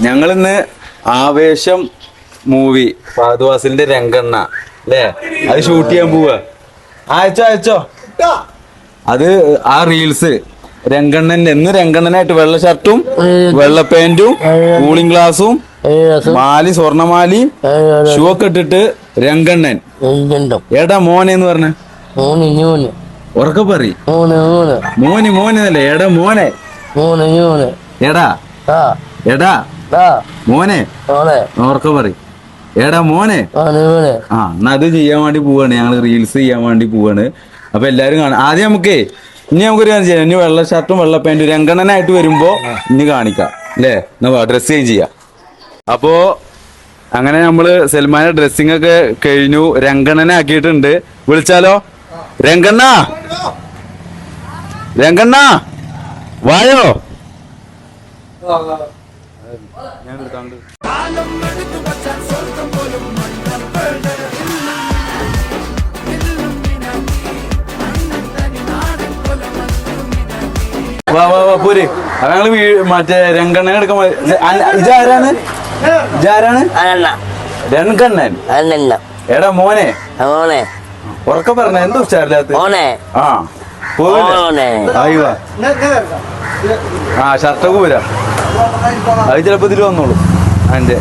ഞങ്ങളിന്ന് ആവേശം മൂവി ഫാദുവാസിന്റെ രംഗണ്ണ അല്ലേ? അത് ഷൂട്ട് ചെയ്യാൻ പോവാ. അയച്ചോ അയച്ചോ. അത് ആ റീൽസ് രംഗണ്ണന്റെ എന്ന് രംഗണ്ണനായിട്ട് വെള്ള ഷർട്ടും വെള്ള പാന്റും കൂളിംഗ് ഗ്ലാസും മാലി സ്വർണമാലി ഷൂ ഒക്കെ ഇട്ടിട്ട് രംഗണ്ണൻ. എടാ മോനെ എന്ന് പറഞ്ഞ. ഉറക്കെ പറ മോനെ മോനെ. മോനെന്നല്ലേ എടാ മോനെ. എടാ. എടാ. മോനെ മോനെ. ഉറക്കെ പറ എടാ മോനെ. ആ എന്നാ അത് ചെയ്യാൻ വേണ്ടി പോവാണ്. ഞങ്ങൾ റീൽസ് ചെയ്യാൻ വേണ്ടി പോവാണ്. അപ്പൊ എല്ലാരും കാണാം. ആദ്യം നമുക്കേ ഇനി നമുക്കൊരു കാര്യം ചെയ്യാം. ഇനി വെള്ള ഷർട്ടും വെള്ള പാന്റും രംഗണനായിട്ട് വരുമ്പോ ഇനി കാണിക്കാം. അല്ലേ? എന്നാ ഡ്രസ് ചേഞ്ച് ചെയ്യാം. അപ്പോ അങ്ങനെ നമ്മൾ സൽമാന്റെ ഡ്രസ്സിംഗ് ഒക്കെ കഴിഞ്ഞു. രംഗണ്ണനെ ആക്കിയിട്ടുണ്ട്. വിളിച്ചാലോ? രംഗണ്ണ? രംഗണ്ണ? വായോ? വാ വാ വാ പോര്. ഞങ്ങൾ വീ- മറ്റേ രംഗണ്ണനെ എടുക്കാൻ അല്ല രംഗണ്ണൻ. അല്ല എടാ മോനെ. മോനെ. ഉറക്കെ പറഞ്ഞ എന്താ ഉച്ചാരില്ലാത്ത മോനെ. ആ വാ. ആ ഷർട്ടൊക്കെ പോരാ. അത് ചിലപ്പോ ഇതിൽ വന്നോളൂ. അതിന്റെ.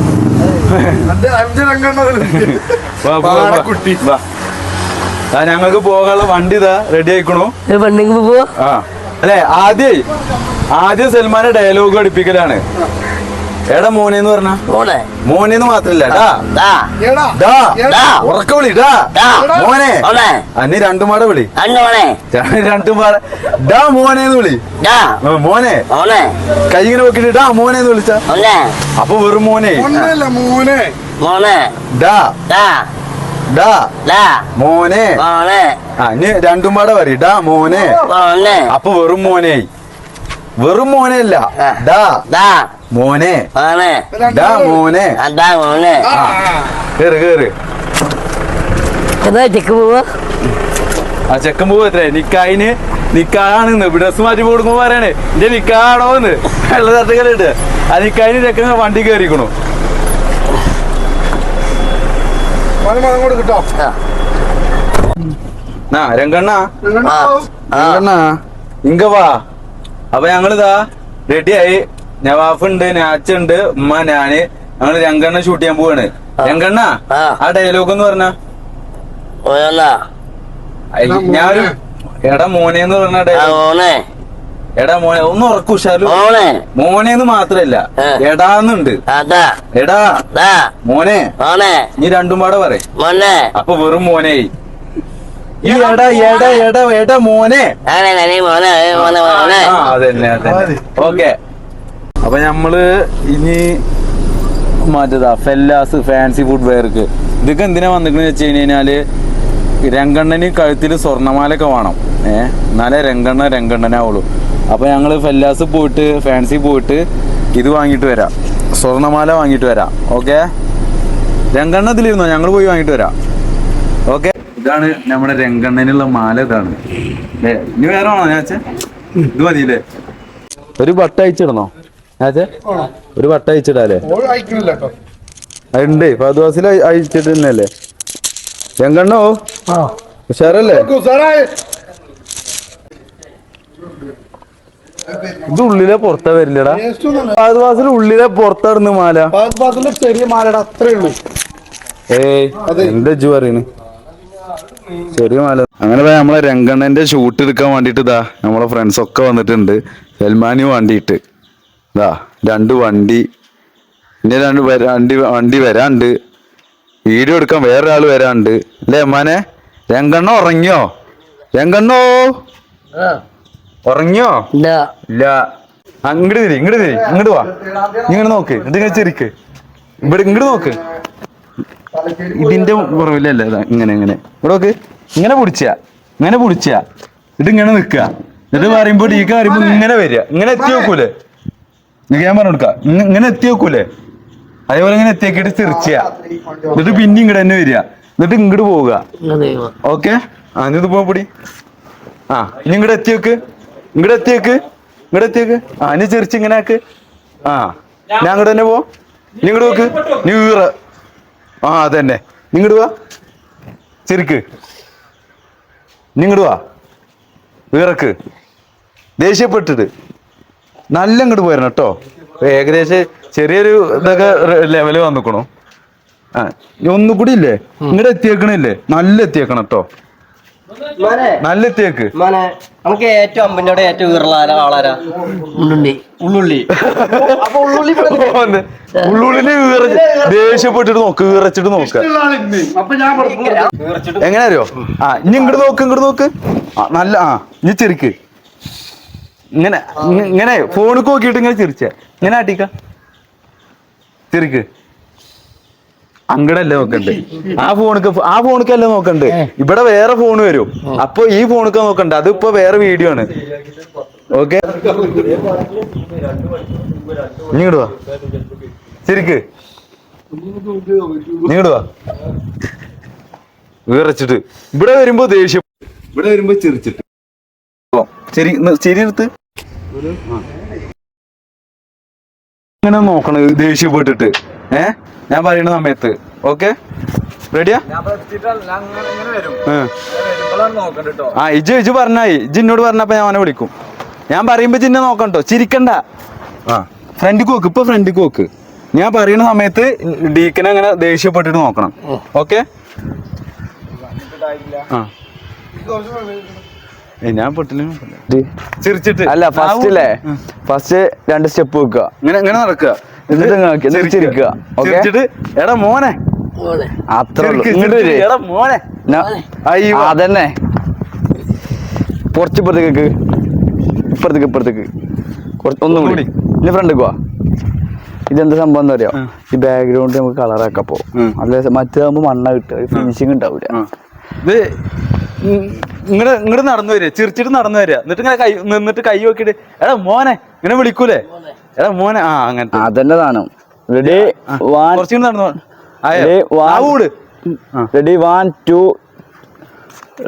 ഞങ്ങൾക്ക് പോകാനുള്ള വണ്ടി ഇതാ റെഡി ആയിക്കണു. അല്ലെ ആദ്യ ആദ്യം സൽമാന്റെ ഡയലോഗ് പഠിപ്പിക്കലാണ് എടാ മോനെന്ന് പറഞ്ഞ? മോനെ മോനെന്ന് മാത്രല്ല. ഉറക്ക വിളി. മോനെ. അന്ന് അന്നി രണ്ടു മാട വിളി. രണ്ടും മോനെ രണ്ടു മാട ഡാ മോനെന്ന് വിളി. ദാ ആ, മോനെ. മോനെ കൈ ഇങ്ങനെ വെക്കിട്ട് ഡാ മോനെന്ന് വിളിച്ച. മോനെ അപ്പൊ വെറും മോനെ. മോനെ. ഡാ. ഡാ. മോനെ. മോനെ ഇനി രണ്ടും പാടെ പറയും. ഡാ മോനെ. മോനെ അപ്പൊ വെറും മോനെ. വെറും മോനെ അല്ല. ഡാ മോനെ. മോനെ. ഡാ മോനെ. മോനെ. കേറ് കേറ്. ചെക്ക് പോവാ? ആ ചെക്കൻ പോവത്രേ നിക്കായിന് നിക്കാണെന്ന് ഡ്രസ് മാറ്റി കൊടുക്കുമ്പോ പറയണേ. എന്റെ നിക്കാണോന്ന് വെള്ള തട്ടുകളിട്ട് ആ നിക്കായിന് ചെക്കൻ വണ്ടി കയറിക്കണു ആ. ആ രംഗണ്ണ. ആ. രംഗണ്ണ. ഇങ്ക വാ. അപ്പൊ ഞങ്ങളിതാ റെഡിയായി നവാഫ് ഉണ്ട് നാച്ച് ഉണ്ട് ഉമ്മ ഞാൻ. ഞങ്ങൾ രംഗണ്ണ ഷൂട്ട് ചെയ്യാൻ പോവാണ്. രംഗണ്ണ ആ. ഡയലോഗ് എന്ന് പറഞ്ഞ. മോനെ. ഞാനൊരു എടാ മോനെ എന്ന് പറഞ്ഞ ഡയലോഗ് മോനെ എടാ മോനെ ഒന്ന് ഉറക്കുഷാലു മോനെ മോനേന്ന് മാത്രല്ല. എടാന്നുണ്ട് അതാ. എടാ. ദാ. മോനെ. നീ രണ്ടും പാടെ പറ മോനെ. അപ്പൊ വെറും മോനെ ഈ എടാ എടാ എടാ എടാ മോനെ. അങ്ങനെ നനി മോനെ ഏ മോനെ മോനെ. ആ അതന്നെ അതന്നെ. ഓക്കെ. അപ്പൊ നമ്മൾ ഇനി മറ്റേതാ ഫെല്ലാസ് ഫാൻസി ഫുഡ് വെയർക്ക് ഇതൊക്കെ എന്തിനാ വന്നിരിക്കുന്നത് വെച്ച് കഴിഞ്ഞാൽ രംഗണ്ണന് കഴുത്തിൽ സ്വർണമാലൊക്കെ വേണം. ഏഹ് എന്നാലേ രംഗണ്ണ രംഗണ്ണനാവുള്ളൂ. അപ്പൊ ഞങ്ങൾ ഫെല്ലാസ് പോയിട്ട് ഫാൻസി പോയിട്ട് ഇത് വാങ്ങിട്ട് വരാം. സ്വർണമാല വാങ്ങിട്ട് വരാം. ഓക്കെ? രംഗണ്ണത്തിലിരുന്നോ ഞങ്ങൾ പോയി വാങ്ങിട്ട് വരാം. ഓക്കെ? ഇതാണ് നമ്മുടെ രംഗണ്ണനുള്ള മാല ഇതാണ്. ഇനി വേറെ വേണോ ഞാൻ ഇത് മതിയില്ലേ? ഒരു വട്ട അയച്ചിടണോ? ഒരു വട്ട അയച്ചിടാല്ലേ? ഉണ്ട് ഫാദുവാസിൽ അയച്ചിട്ട് തന്നെയല്ലേ രംഗണ്ണോ? ഉഷാറല്ലേ? ഇത് ഉള്ളിലെ പുറത്താ വരില്ലടാ. ഫാദുവാസിൽ ഉള്ളിലെ പുറത്തായിരുന്നു മാല. ചെറിയ മാലയുടെ അത്രേ ഉള്ളൂ. ഏയ് എന്താ ഇജ്ജ് പറയണ്? ചെറിയ മാല. അങ്ങനെ നമ്മളെ രംഗണ്ണന്റെ ഷൂട്ട് എടുക്കാൻ വേണ്ടിട്ട് ഇതാ നമ്മളെ ഫ്രണ്ട്സ് ഒക്കെ വന്നിട്ടുണ്ട്. സൽമാന് വേണ്ടിയിട്ട്. ഇതാ രണ്ട് വണ്ടി. ഇനി രണ്ട് വണ്ടി വണ്ടി വരാണ്ട്. വീഡിയോ എടുക്കാൻ വേറൊരാൾ വരാണ്ട്. അല്ലേ അമ്മാനെ രംഗണ്ണ ഉറങ്ങിയോ? രംഗണ്ണോ? ഉറങ്ങിയോ? ഇല്ല. അങ്ങോട്ട് തിരി ഇങ്ങോട്ട് തിരി. ഇങ്ങോട്ട് വാ. ഇങ്ങനെ നോക്ക്. ഇതിങ്ങനെ ചിരിക്ക്. ഇവിടെ ഇങ്ങോട്ട് നോക്ക്. ഇതിന്റെ പുറവിലല്ലേ ഇതാ? ഇങ്ങനെ ഇങ്ങനെ. ഇവിടെ നോക്ക്. ഇങ്ങനെ പിടിച്ച. ഇങ്ങനെ പിടിച്ച. ഇത് ഇങ്ങനെ നിക്ക. എന്നിട്ട് പറയുമ്പോ ടീക്ക പറയുമ്പോ ഇങ്ങനെ വരിക. ഇങ്ങനെ എത്തി നോക്കൂലേ? ഞാൻ പറഞ്ഞു കൊടുക്ക. ഇങ്ങ- ഇങ്ങനെ എത്തി നോക്കൂലേ? അതേപോലെ ഇങ്ങനെ എത്തിയാക്കിട്ട് തിരിച്ച. എന്നിട്ട് പിന്നെ ഇങ്ങോട്ട് തന്നെ വരിക. എന്നിട്ട് ഇങ്ങോട്ട് പോവുക. ഓക്കെ? ആ ഇത് പൊടി. ആ ഇനി ഇങ്ങോട്ട് എത്തിയേക്ക് ഇങ്ങോട്ട് എത്തിയേക്ക് ഇങ്ങോട്ട് എത്തിയേക്ക് ആ ഇനി ചെറിച്ച് ഇങ്ങനെ ആക്ക്. ആ ഞാൻ അങ്ങോട്ട് തന്നെ പോ ഇനി ഇങ്ങോട്ട് നോക്ക്. നീ വീറ ആ അതന്നെ. നിങ്ങട് വാ. ചിരിക്ക്. നിങ്ങട് വാ. വീറക്ക്. ദേഷ്യപ്പെട്ടിട്ട്. നല്ല ഇങ്ങോട്ട് പോയിരുന്നു കേട്ടോ. ഏകദേശം ചെറിയൊരു ഇതൊക്കെ ലെവൽ വന്നിക്കണു. ആ ഒന്നുകൂടി ഇല്ലേ? ഇങ്ങോട്ട് എത്തിയേക്കണില്ലേ? നല്ല എത്തിയേക്കണം കേട്ടോ. നല്ല എത്തിയേക്ക്. നമുക്ക് ഏറ്റവും അമ്പിന്റെ ഏറ്റവും ഉരുളാല ആളാരാ? ഉള്ളുള്ളി ഉള്ളുള്ളി അപ്പൊ ഉള്ളുള്ളി ഉള്ളുള്ളിനെ വീറച്ച് ദേഷ്യപ്പെട്ടിട്ട് നോക്ക് വീറച്ചിട്ട് നോക്ക. എങ്ങനെ അറിയോ? ആ ഇനി ഇങ്ങോട്ട് നോക്ക് ഇങ്ങോട്ട് നോക്ക്. നല്ല ആ ഇനി ചിരിക്ക്. ഇങ്ങനെ ഇങ്ങനെ ഫോണിൽ നോക്കിയിട്ട് ഇങ്ങനെ ചിരിച്ചേ. ഇങ്ങനെ ആട്ടിക്ക. ചിരിക്ക്. അങ്ങടല്ലേ നോക്കണ്ട്? ആ ഫോണിക്ക് ആ ഫോണിക്കല്ലേ നോക്കണ്ട്? ഇവിടെ വേറെ ഫോൺ വരും. അപ്പൊ ഈ ഫോണൊക്കെ നോക്കണ്ട? അതിപ്പോ വേറെ വീഡിയോ ആണ്. ഓക്കെ? നീ ഇങ്ങട് വാ. ശരിക്ക്. നീ വിറച്ചിട്ട്. ഇവിടെ വരുമ്പോ ദേഷ്യം. ഇവിടെ വരുമ്പോ ചിരിച്ചിട്ട്. ശരി ശരി എടുത്ത്. ഇങ്ങനെ നോക്കണത് ദേഷ്യപ്പെട്ടിട്ട്. ഏ? ഞാൻ പറയുന്ന സമയത്ത്. ഓക്കെ റെഡിയാ ആ? ഇജ് ഇജ് പറഞ്ഞായി ഇജ് എന്നോട് പറഞ്ഞപ്പോ ഞാൻ അവനെ വിളിക്കും. ഞാൻ പറയുമ്പോ ചിന്നെ നോക്കണ്ടോ ചിരിക്കണ്ട. ആ. ഫ്രണ്ടിക്ക് നോക്ക്. ഇപ്പൊ ഫ്രണ്ടിക്ക് നോക്ക്. ഞാൻ പറയുന്ന സമയത്ത് ഡീക്കനെ അങ്ങനെ ദേഷ്യപ്പെട്ടിട്ട് നോക്കണം. ഓക്കെ ആ. ഞാൻ പൊട്ടില്ല. ചിരിച്ചിട്ട്. അല്ല ഫസ്റ്റ് അല്ലേ ഫസ്റ്റ് രണ്ട് സ്റ്റെപ്പ് വെക്കുക. ഇങ്ങനെ ഇങ്ങനെ നടക്കുക. എന്നിട്ട് നോക്കി, എന്നിട്ട് ചിരിക്കുക, okay? എടാ മോനെ. മോനെ. അത്രേ എടാ മോനെ. അയ്യോ. അതന്നെ. കുറച്ച് ഇപ്പുറത്തേക്ക് ഇപ്പുറത്തേക്ക് ഇപ്പുറത്തേക്ക്. കുറച്ച് ഒന്നും കൂടി. ഇനി ഫ്രണ്ട് പോവാ ഇതെന്താ സംഭവം എന്താ അറിയോ? ഈ ബാക്ക്ഗ്രൗണ്ട് നമുക്ക് കളർ ആക്ക ഉം. അല്ല മറ്റേതാകുമ്പോ മണ്ണ കിട്ടുക. ഫിനിഷിംഗ് ഉണ്ടാവില്ല. ഇത് ഇങ്ങടെ ഇങ്ങോട്ട് നടന്നു വരിക. ചിരിച്ചിട്ട് നടന്നു വരിക. എന്നിട്ട് ഇങ്ങനെ കൈ നിന്നിട്ട് കൈ നോക്കിയിട്ട് എടാ മോനെ ഇങ്ങനെ വിളിക്കൂലേ? എടാ മോനെ ആ അങ്ങനത്തെ. അതന്നെ സാധനം റെഡി വൺ നടന്നു. Ready one two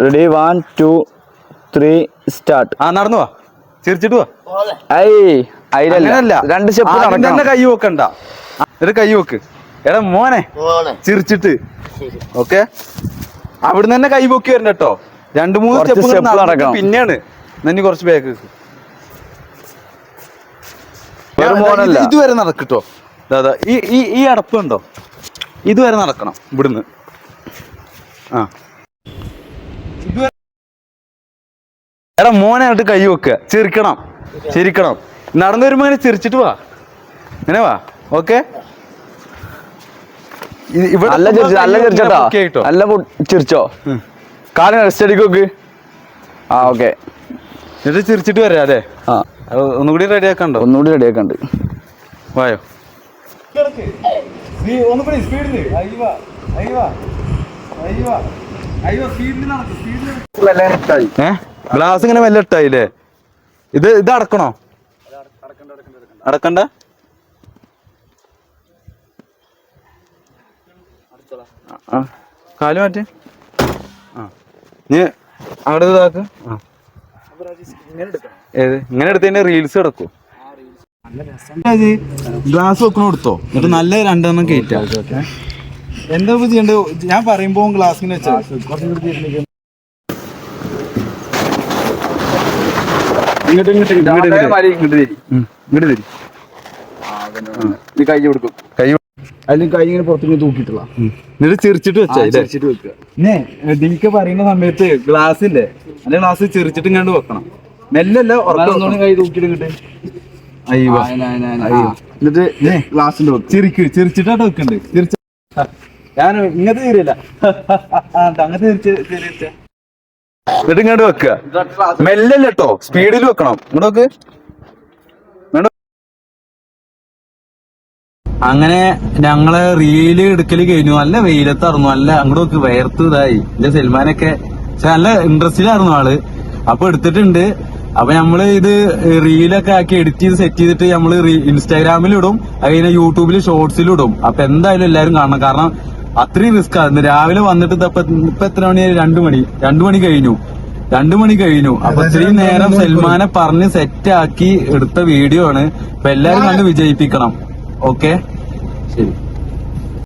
ready one two three start ആ നടന്നു വാ. ചിരിച്ചിട്ട് വാ. ഐ രണ്ട് സ്റ്റെപ്പ് നടക്കണം. കൈ വെക്കണ്ട. എന്നിട്ട് കൈ വെക്ക്. എടാ മോനെ മോനെ. ചിരിച്ചിട്ട്. ഓക്കെ? അവിടുന്ന് തന്നെ കൈ പൊക്കി വരണ്ട കേട്ടോ. രണ്ടു മൂന്ന് സ്റ്റെപ്പ് നടക്കണം. പിന്നെയാണ്. നന്നി കുറച്ച് ബാക്ക് മോനല്ല. ഇതുവരെ നടക്കട്ടോ. ദാദാ ഈ ഈ ഈ അടപ്പ് ഉണ്ടോ ഇതുവരെ നടക്കണം ഇവിടുന്ന്. ആ. എടാ മോനെ അങ്ങോട്ട് കൈ വെക്കുക ചിരിക്കണം ചിരിക്കണം. നടന്നു വരുമ്പോ ഇങ്ങനെ ചിരിച്ചിട്ട് വാ. ഇങ്ങനെ വാ ഓക്കെ? നല്ല ചിരിച്ചു നല്ല ചിരിച്ചോട്ടോ നല്ല ചിരിച്ചോ ഉം. കാൽ റെസ്റ്റ് അടിക്ക് ആ ഓക്കെ. എന്നിട്ട് ചിരിച്ചിട്ട് വരാം അല്ലേ? ആ. അത് ഒന്നുകൂടി റെഡി ആക്കണ്ടോ? ഒന്നുകൂടി റെഡി ആക്കണ്ട്. വായോ. ഗ്ലാസ് ഇങ്ങനെ മെല്ലെ ഇട്ടായില്ലേ ഇത് ഇത് അടക്കണോ? അടക്കണ്ട? ആ കാൽ മാറ്റി. ആ. നീ അവിടെ ഇതാക്ക്. ആ. ഏത്? ഇങ്ങനെ എടുത്തതിന്റെ റീൽസ് കിടക്കും. ഗ്ലാസ് വെക്കണ കൊടുത്തോ? എന്നിട്ട് നല്ല രണ്ടെണ്ണം കയറ്റാ എന്താ ബുദ്ധി ചെയ്യണ്ടത് ഞാൻ പറയുമ്പോ ഗ്ലാസ്സിന് വെച്ചാ ഇങ്ങോട്ട് ഇങ്ങോട്ട് ഇങ്ങോട്ട്. ഇങ്ങോട്ട് തരി. ഇങ്ങോട്ട് തരി. നീ കൈ കൊടുക്കും. കൈ അതിൽ കൈ ഇങ്ങനെ പുറത്തേക്ക് തൂക്കിയിട്ടുള്ള. എന്നിട്ട് ചിരിച്ചിട്ട് വെച്ചാ ഇല്ലേ? ചിരിച്ചിട്ട് വെക്കുക. ഡിക്ക് പറയുന്ന സമയത്ത് ഗ്ലാസ് ഇല്ലേ? അല്ലെ ഗ്ലാസ് ചിരിച്ചിട്ട് ഇങ്ങോട്ട് വെക്കണം. മെല്ലല്ല ഉറക്കം കൈ തൂക്കിയിട്ട് കിട്ടെ അയ്യോ. അയ്യോ. എന്നിട്ട് ഗ്ലാസിന്റെ ചിരിക്ക് ചിരിച്ചിട്ടാണ് വെക്കണ്ട്. ചിരിച്ച ഞാൻ ഇങ്ങനത്തെ ചിരിയല്ല. അങ്ങനത്തെ ചിരിച്ച് എന്നിട്ട് ഇങ്ങോട്ട് വെക്കുക. മെല്ലല്ലോ സ്പീഡിൽ വെക്കണം. ഇങ്ങോട്ട് വെക്ക്. അങ്ങനെ ഞങ്ങൾ റീൽ എടുക്കൽ കഴിഞ്ഞു. നല്ല വെയിലത്തായിരുന്നു. നല്ല അങ്ങോട്ട് നോക്ക് വേർത്ത് ഇതായി. എന്റെ സൽമാനൊക്കെ. പക്ഷെ നല്ല ഇൻട്രസ്റ്റിലായിരുന്നു ആൾ. അപ്പൊ എടുത്തിട്ടുണ്ട്. അപ്പൊ നമ്മൾ ഇത് റീലൊക്കെ ആക്കി എഡിറ്റ് ചെയ്ത് സെറ്റ് ചെയ്തിട്ട് നമ്മൾ ഇൻസ്റ്റാഗ്രാമിൽ ഇടും. അത് യൂട്യൂബിൽ ഷോർട്സിൽ ഇടും. അപ്പൊ എന്തായാലും എല്ലാരും കാണണം. കാരണം അത്രയും റിസ്ക് ആയിരുന്നു രാവിലെ വന്നിട്ട് ഇപ്പൊ എത്ര മണിയായി രണ്ടു മണി. രണ്ടു മണി കഴിഞ്ഞു. രണ്ടു മണി കഴിഞ്ഞു. അപ്പൊ ഇത്രയും നേരം സൽമാനെ പറഞ്ഞ് സെറ്റ് ആക്കി എടുത്ത വീഡിയോ ആണ്. അപ്പൊ എല്ലാരും കണ്ട് വിജയിപ്പിക്കണം. ഓക്കെ ശരി